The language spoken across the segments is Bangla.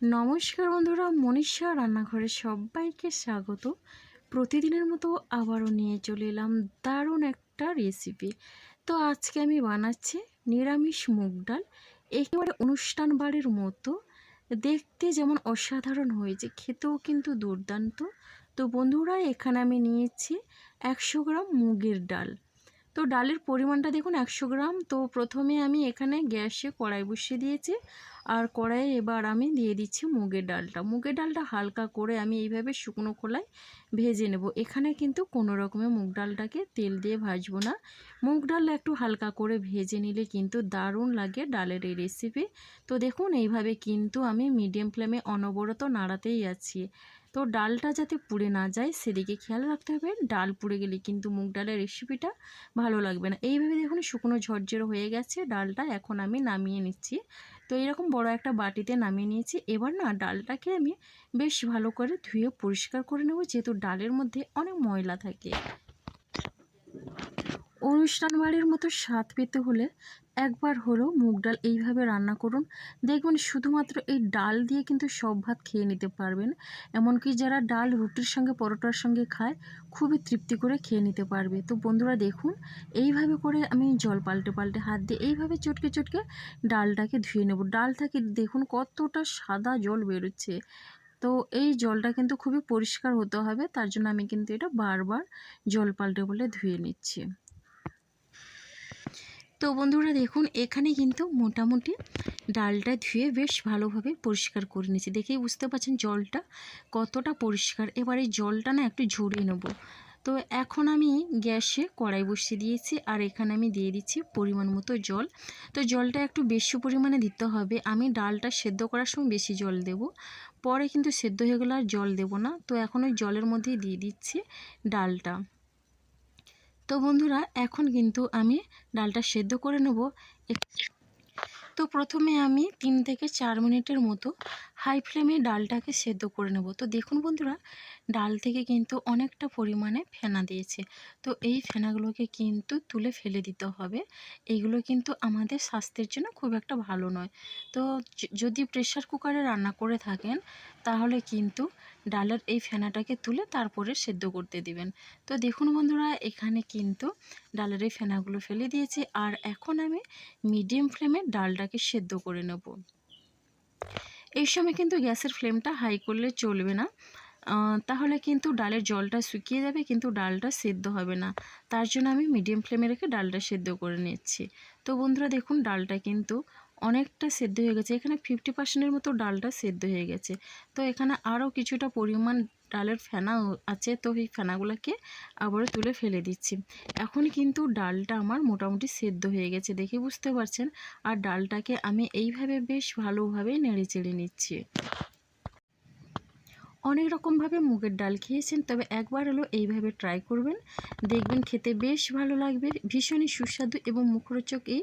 নমস্কার বন্ধুরা, মনীষা রান্নাঘরে সবাইকে স্বাগত। প্রতিদিনের মতো আবারও নিয়ে চলে এলাম দারুণ একটা রেসিপি তো আজকে আমি বানাচ্ছি নিরামিষ মুগ ডাল, একেবারে অনুষ্ঠান বাড়ির মতো। দেখতে যেমন অসাধারণ হয়েছে, খেতেও কিন্তু দুর্দান্ত। তো বন্ধুরা, এখানে আমি নিয়েছি একশো গ্রাম মুগের ডাল। তো ডালের পরিমাণটা দেখুন একশো গ্রাম। তো প্রথমে আমি এখানে গ্যাসে কড়াই বসিয়ে দিয়েছি। আর কড়াইয়ে এবার আমি দিয়ে দিচ্ছি মুগের ডালটা। মুগের ডালটা হালকা করে আমি এইভাবে শুকনো খোলায় ভেজে নেব। এখানে কিন্তু কোনো রকমের মুগ ডালটাকে তেল দিয়ে ভাজবো না। মুগ ডাল একটু হালকা করে ভেজে নিলে কিন্তু দারুণ লাগে ডালের এই রেসিপি তো দেখুন এইভাবে কিন্তু আমি মিডিয়াম ফ্লেমে অনবরত নাড়াতেই আছি। তো ডালটা যাতে পুড়ে না যায়, সেদিকে খেয়াল রাখতে হবে। ডাল পুড়ে গেলে কিন্তু মুগ ডালের রেসিপিটা ভালো লাগবে না। এইভাবে দেখুন শুকনো ঝরঝর হয়ে গেছে ডালটা, এখন আমি নামিয়ে নিচ্ছি। তো এরকম বড় একটা বাটিতে নামিয়ে নিয়েছি। এবার না ডালটাকে আমি বেশ ভালো করে ধুয়ে পরিষ্কার করে নেব, যেহেতু ডালের মধ্যে অনেক ময়লা থাকে। অনুষ্ঠান বাড়ির মতো স্বাদ পেতে হলে একবার হলো মুগ ডাল এইভাবে রান্না করুন। দেখবেন শুধুমাত্র এই ডাল দিয়ে কিন্তু সব ভাত খেয়ে নিতে পারবেন। এমনকি যারা ডাল রুটির সঙ্গে, পরোটার সঙ্গে খায়, খুবই তৃপ্তি করে খেয়ে নিতে পারবে। তো বন্ধুরা দেখুন, এইভাবে করে আমি জল পাল্টে পাল্টে হাত দিয়ে এইভাবে চটকে চটকে ডালটাকে ধুয়ে নেব। ডাল থেকে দেখুন কতটা সাদা জল বেরোচ্ছে। তো এই জলটা কিন্তু খুবই পরিষ্কার হতে হবে। তার জন্য আমি কিন্তু এটা বারবার জল পাল্টে পাল্টে ধুয়ে নিচ্ছি। তো বন্ধুরা দেখুন, এখানে কিন্তু মোটামুটি ডালটা ধুয়ে বেশ ভালোভাবে পরিষ্কার করে নিয়েছি। দেখেই বুঝতে পারছেন জলটা কতটা পরিষ্কার। এবার এই জলটা না একটু ঝরিয়ে নেব। তো এখন আমি গ্যাসে কড়াই বসিয়ে দিয়েছি আর এখানে আমি দিয়ে দিচ্ছি পরিমাণ মতো জল। তো জলটা একটু বেশি পরিমাণে দিতে হবে। আমি ডালটা সেদ্ধ করার সময় বেশি জল দেব। পরে কিন্তু সেদ্ধ হয়ে গেলে আর জল দেব না। তো এখন ওই জলের মধ্যেই দিয়ে দিচ্ছি ডালটা। তো বন্ধুরা, এখন কিন্তু আমি ডালটা সেদ্ধ করে নেব। তো প্রথমে আমি তিন থেকে চার মিনিটের মতো হাই ফ্লেমে ডালটাকে সেদ্ধ করে নেব। তো দেখুন বন্ধুরা, ডাল থেকে কিন্তু অনেকটা পরিমাণে ফেনা দিয়েছে। তো এই ফেনাগুলোকে কিন্তু তুলে ফেলে দিতে হবে। এইগুলো কিন্তু আমাদের স্বাস্থ্যের জন্য খুব একটা ভালো নয়। তো যদি প্রেশার কুকারে রান্না করে থাকেন, তাহলে কিন্তু ডালের এই ফেনাটাকে তুলে তারপরে সেদ্ধ করতে দিবেন। তো দেখুন বন্ধুরা, এখানে কিন্তু ডালের এই ফেনাগুলো ফেলে দিয়েছি। আর এখন আমি মিডিয়াম ফ্লেমে ডালটাকে সেদ্ধ করে নেব। এই সময় কিন্তু গ্যাসের ফ্লেমটা হাই করলে চলবে না। তাহলে কিন্তু ডালের জলটা শুকিয়ে যাবে, কিন্তু ডালটা সেদ্ধ হবে না। তার জন্য আমি মিডিয়াম ফ্লেমে রেখে ডালটা সেদ্ধ করে নিচ্ছি। তো বন্ধুরা দেখুন, ডালটা কিন্তু অনেকটা সেদ্ধ হয়ে গেছে। এখানে ফিফটি পার্সেন্টের মতো ডালটা সেদ্ধ হয়ে গেছে। তো এখানে আরও কিছুটা পরিমাণ ডালের ফেনা আছে, তো এই ফেনাগুলোকে আবার তুলে ফেলে দিচ্ছি। এখন কিন্তু ডালটা আমার মোটামুটি সেদ্ধ হয়ে গেছে দেখে বুঝতে পারছেন। আর ডালটাকে আমি এইভাবে বেশ ভালোভাবে নেড়ে চেড়ে নিচ্ছি। অনেক রকমভাবে মুগের ডাল খেয়েছেন, তবে একবার হলো এইভাবে ট্রাই করবেন। দেখবেন খেতে বেশ ভালো লাগবে, ভীষণই সুস্বাদু এবং মুখরোচক এই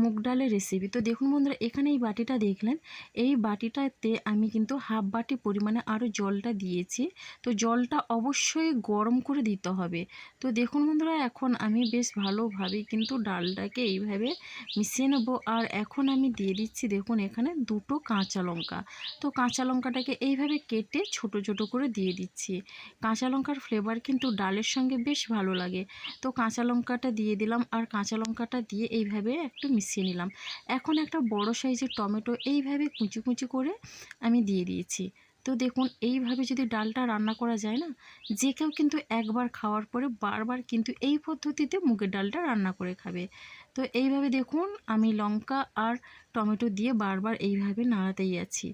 মুগ ডালের রেসিপি তো দেখুন বন্ধুরা এখানে এই বাটিটা দেখলেন। এই বাটিটাতে আমি কিন্তু হাফ বাটি পরিমাণে আরও জলটা দিয়েছি। তো জলটা অবশ্যই গরম করে দিতে হবে। তো দেখুন বন্ধুরা, এখন আমি বেশ ভালোভাবে কিন্তু ডালটাকে এইভাবে মিশিয়ে নেব। আর এখন আমি দিয়ে দিচ্ছি দেখুন এখানে দুটো কাঁচা লঙ্কা। তো কাঁচা লঙ্কাটাকে এইভাবে কেটে ছোট ছোট করে দিয়ে দিচ্ছি। কাঁচা লঙ্কার ফ্লেভার কিন্তু ডালের সঙ্গে বেশ ভালো লাগে। তো কাঁচা লঙ্কাটা দিয়ে দিলাম আর কাঁচা লঙ্কাটা দিয়ে এইভাবে একটু মিশিয়ে নিলাম। এখন একটা বড় সাইজের টমেটো এইভাবে কুচি কুচি করে আমি দিয়ে দিয়েছি। তো দেখুন, এইভাবে যদি ডালটা রান্না করা যায় না, যে কেউ কিন্তু একবার খাওয়ার পরে বারবার কিন্তু এই পদ্ধতিতে মুগের ডালটা রান্না করে খাবে। তো এইভাবে দেখুন, আমি লঙ্কা আর টমেটো দিয়ে বারবার এইভাবে নাড়াতেই আছি।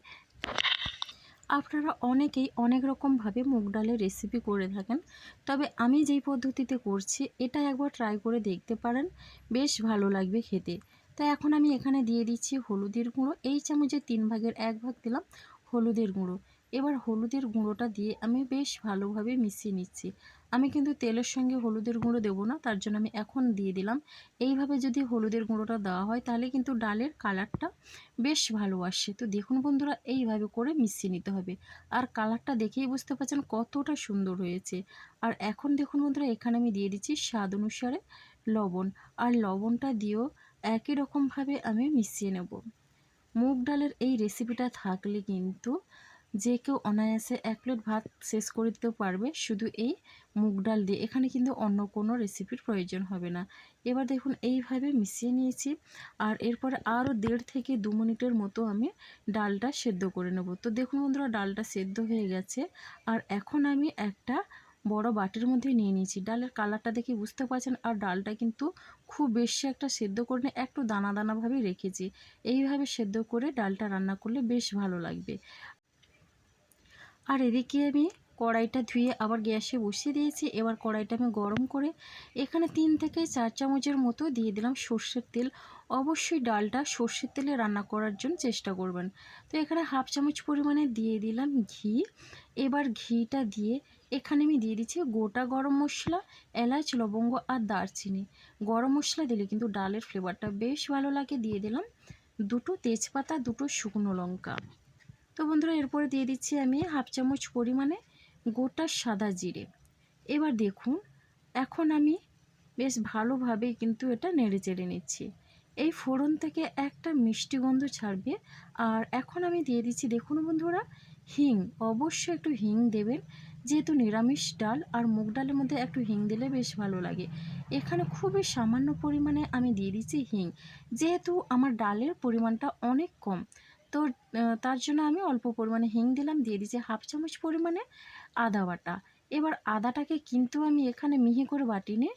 আপনারা অনেকেই অনেক রকমভাবে মুগ ডালের রেসিপি করে থাকেন। তবে আমি যেই পদ্ধতিতে করছি, এটা একবার ট্রাই করে দেখতে পারেন। বেশ ভালো লাগবে খেতে। তাই এখন আমি এখানে দিয়ে দিচ্ছি হলুদের গুঁড়ো। এই চামচে তিন ভাগের এক ভাগ দিলাম হলুদের গুঁড়ো। এবার হলুদের গুঁড়োটা দিয়ে আমি বেশ ভালোভাবে মিশিয়ে নিচ্ছি। আমি কিন্তু তেলের সঙ্গে হলুদের গুঁড়ো দেবো না, তার জন্য আমি এখন দিয়ে দিলাম। এইভাবে যদি হলুদের গুঁড়োটা দেওয়া হয়, তাহলে কিন্তু ডালের কালারটা বেশ ভালো আসে। তো দেখুন বন্ধুরা, এইভাবে করে মিশিয়ে নিতে হবে। আর কালারটা দেখেই বুঝতে পারছেন কতটা সুন্দর হয়েছে। আর এখন দেখুন বন্ধুরা, এখানে আমি দিয়ে দিচ্ছি স্বাদ অনুসারে লবণ। আর লবণটা দিয়েও একই রকমভাবে আমি মিশিয়ে নেব। মুগ ডালের এই রেসিপিটা থাকলে কিন্তু যে কেউ অনায়াসে এক প্লেট ভাত শেষ করে দিতে পারবে শুধু এই মুগ ডাল দিয়ে। এখানে কিন্তু অন্য কোনো রেসিপির প্রয়োজন হবে না। এবার দেখুন, এইভাবে মিশিয়ে নিয়েছি আর এরপরে আরও দেড় থেকে দু মিনিটের মতো আমি ডালটা সেদ্ধ করে নেব। তো দেখুন বন্ধুরা, ডালটা সেদ্ধ হয়ে গেছে আর এখন আমি একটা বড় বাটির মধ্যে নিয়ে নিয়েছি। ডালের কালারটা দেখে বুঝতে পারছেন আর ডালটা কিন্তু খুব বেশি একটা সেদ্ধ করে নিয়ে একটু দানা দানাভাবেই রেখেছি। এইভাবে সেদ্ধ করে ডালটা রান্না করলে বেশ ভালো লাগবে। আর এদিকে আমি কড়াইটা ধুয়ে আবার গ্যাসে বসিয়ে দিয়েছি। এবার কড়াইটা আমি গরম করে এখানে তিন থেকে চার চামচের মতো দিয়ে দিলাম সর্ষের তেল। অবশ্যই ডালটা সর্ষের তেলে রান্না করার জন্য চেষ্টা করবেন। তো এখানে হাফ চামচ পরিমাণে দিয়ে দিলাম ঘি। এবার ঘিটা দিয়ে এখানে আমি দিয়ে দিচ্ছি গোটা গরম মশলা, এলাচ, লবঙ্গ আর দারচিনি। গরম মশলা দিলে কিন্তু ডালের ফ্লেভারটা বেশ ভালো লাগে। দিয়ে দিলাম দুটো তেজপাতা, দুটো শুকনো লঙ্কা। তো বন্ধুরা, এরপরে দিয়ে দিচ্ছি আমি হাফ চামচ পরিমাণে গোটা সাদা জিরে। এবার দেখুন, এখন আমি বেশ ভালোভাবে কিন্তু এটা নেড়ে চেড়ে নিচ্ছি। এই ফোড়ন থেকে একটা মিষ্টি গন্ধ ছাড়বে। আর এখন আমি দিয়ে দিচ্ছি, দেখুন বন্ধুরা, হিং। অবশ্যই একটু হিং দেবেন, যেহেতু নিরামিষ ডাল আর মুগ ডালের মধ্যে একটু হিং দিলে বেশ ভালো লাগে। এখানে খুবই সামান্য পরিমাণে আমি দিয়ে দিচ্ছি হিং, যেহেতু আমার ডালের পরিমাণটা অনেক কম। তো তার জন্য আমি অল্প পরিমাণে হিং দিলাম, দিয়ে দিচ্ছি হাফ চামচ পরিমাণে আদা বাটা। এবার আদাটাকে কিন্তু আমি এখানে মিহি করে বাটিনি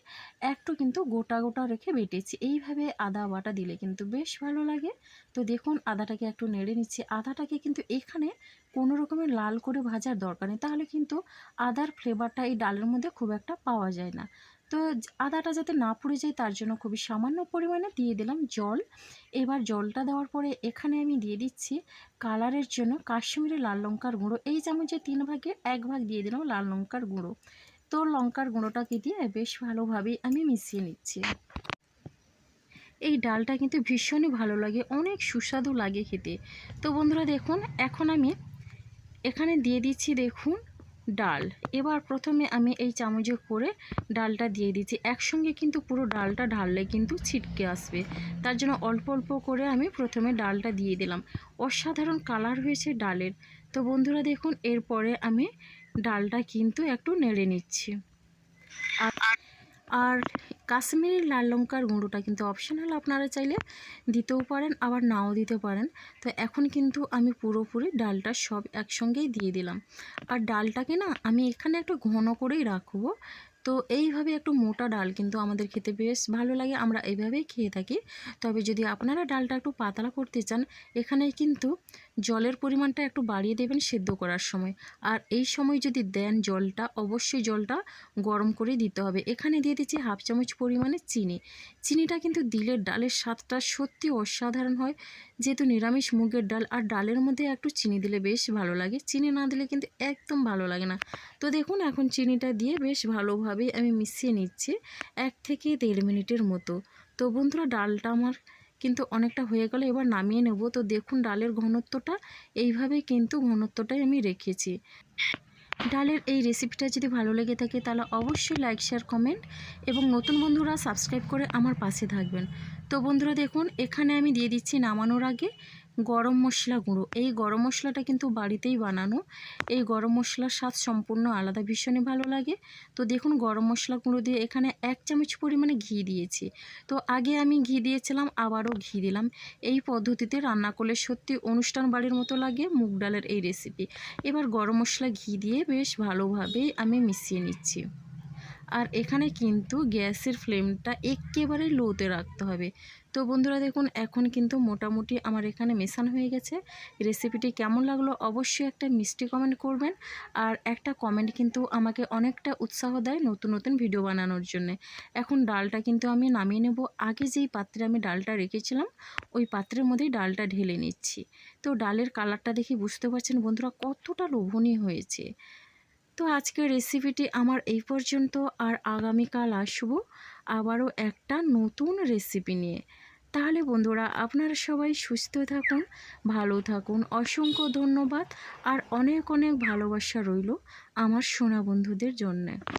একটু কিন্তু গোটা গোটা রেখে বেটেছি। এইভাবে আদা বাটা দিলে কিন্তু বেশ ভালো লাগে। তো দেখুন, আদাটাকে একটু নেড়ে নিচ্ছি। আদাটাকে কিন্তু এখানে কোনো রকমের লাল করে ভাজার দরকার নেই। তাহলে কিন্তু আদার ফ্লেভারটা এই ডালের মধ্যে খুব একটা পাওয়া যায় না। তো আদাটা যাতে না পুড়ে যায় তার জন্য খুবই সামান্য পরিমাণে দিয়ে দিলাম জল। এবার জলটা দেওয়ার পরে এখানে আমি দিয়ে দিচ্ছি কালারের জন্য কাশ্মীরি লাল লঙ্কার গুঁড়ো। এই চামচের তিন ভাগের এক ভাগ দিয়ে দিলাম লাল লঙ্কার গুঁড়ো। তো লঙ্কার গুঁড়োটাকে দিয়ে বেশ ভালোভাবেই আমি মিশিয়ে নিচ্ছি। এই ডালটা কিন্তু ভীষণই ভালো লাগে, অনেক সুস্বাদু লাগে খেতে। তো বন্ধুরা দেখুন, এখন আমি এখানে দিয়ে দিচ্ছি দেখুন ডাল। এবার প্রথমে আমি এই চামচে করে ডালটা দিয়ে দিচ্ছি। একসঙ্গে কিন্তু পুরো ডালটা ঢাললে কিন্তু ছিটকে আসবে। তার জন্য অল্প অল্প করে আমি প্রথমে ডালটা দিয়ে দিলাম। অসাধারণ কালার হয়েছে ডালের। তো বন্ধুরা দেখুন, এরপরে আমি ডালটা কিন্তু একটু নেড়ে নিচ্ছি। আর কাশ্মীরি লাল লঙ্কার গুঁড়োটা কিন্তু অপশনাল আপনারা চাইলে দিতেও পারেন, আবার নাও দিতে পারেন। তো এখন কিন্তু আমি পুরোপুরি ডালটা সব একসঙ্গেই দিয়ে দিলাম। আর ডালটাকে না আমি এখানে একটু ঘন করেই রাখব। তো এইভাবে একটু মোটা ডাল কিন্তু আমাদের খেতে বেশ ভালো লাগে, আমরা এইভাবেই খেয়ে থাকি। তবে যদি আপনারা ডালটা একটু পাতলা করতে চান, এখানে কিন্তু জলের পরিমাণটা একটু বাড়িয়ে দেবেন সেদ্ধ করার সময়। আর এই সময় যদি দেন জলটা, অবশ্যই জলটা গরম করে দিতে হবে। এখানে দিয়ে দিচ্ছি হাফ চামচ পরিমাণে চিনি। চিনিটা কিন্তু দিলে ডালের স্বাদটা সত্যি অসাধারণ হয়। যেহেতু নিরামিষ মুগের ডাল আর ডালের মধ্যে একটু চিনি দিলে বেশ ভালো লাগে। চিনি না দিলে কিন্তু একদম ভালো লাগে না। তো দেখুন, এখন চিনিটা দিয়ে বেশ ভালোভাবেই আমি মিশিয়ে নিচ্ছি এক থেকে দেড় মিনিটের মতো। তো বন্ধুরা, ডালটা আমার কিন্তু অনেকটা হয়ে গেল, এবার নামিয়ে নেব। তো দেখুন, ডালের ঘনত্বটা, এইভাবেই কিন্তু ঘনত্বটাই আমি রেখেছি। ডালের এই রেসিপিটা যদি ভালো লেগে থাকে, তাহলে অবশ্যই লাইক শেয়ার কমেন্ট এবং নতুন বন্ধুরা সাবস্ক্রাইব করে আমার পাশে থাকবেন। তো বন্ধুরা দেখুন, এখানে আমি দিয়ে দিচ্ছি নামানোর আগে গরম মশলা গুঁড়ো। এই গরম মশলাটা কিন্তু বাড়িতেই বানানো। এই গরম মশলার স্বাদ সম্পূর্ণ আলাদা, ভীষণই ভালো লাগে। তো দেখুন, গরম মশলা গুঁড়ো দিয়ে এখানে এক চামচ পরিমাণে ঘি দিয়েছি। তো আগে আমি ঘি দিয়েছিলাম, আবারও ঘি দিলাম। এই পদ্ধতিতে রান্না করলে সত্যি অনুষ্ঠান বাড়ির মতো লাগে, মুগ ডালের এই রেসিপি এবার গরম মশলা ঘি দিয়ে বেশ ভালোভাবেই আমি মিশিয়ে নিচ্ছি। আর এখানে কিন্তু গ্যাসের ফ্লেমটা একেবারে লোতে রাখতে হবে। তো বন্ধুরা দেখুন, এখন কিন্তু মোটামুটি আমার এখানে মেশানো হয়ে গেছে। রেসিপিটি কেমন লাগল অবশ্যই একটা মিষ্টি কমেন্ট করবেন। আর একটা কমেন্ট কিন্তু আমাকে অনেকটা উৎসাহ দেয় নতুন নতুন ভিডিও বানানোর জন্য। এখন ডালটা কিন্তু আমি নামিয়ে নেব। আগে যেই পাত্রে আমি ডালটা রেখেছিলাম, ওই পাত্রের মধ্যেই ডালটা ঢেলে নিচ্ছি। তো ডালের কালারটা দেখে বুঝতে পারছেন বন্ধুরা কতটা লোভনীয় হয়েছে। তো আজকের রেসিপিটি আমার এই পর্যন্ত। আর আগামীকাল আসব আবারও একটা নতুন রেসিপি নিয়ে। তাহলে বন্ধুরা আপনারা সবাই সুস্থ থাকুন, ভালো থাকুন। অসংখ্য ধন্যবাদ। আর অনেক অনেক ভালোবাসা রইল আমার সোনা বন্ধুদের জন্যে।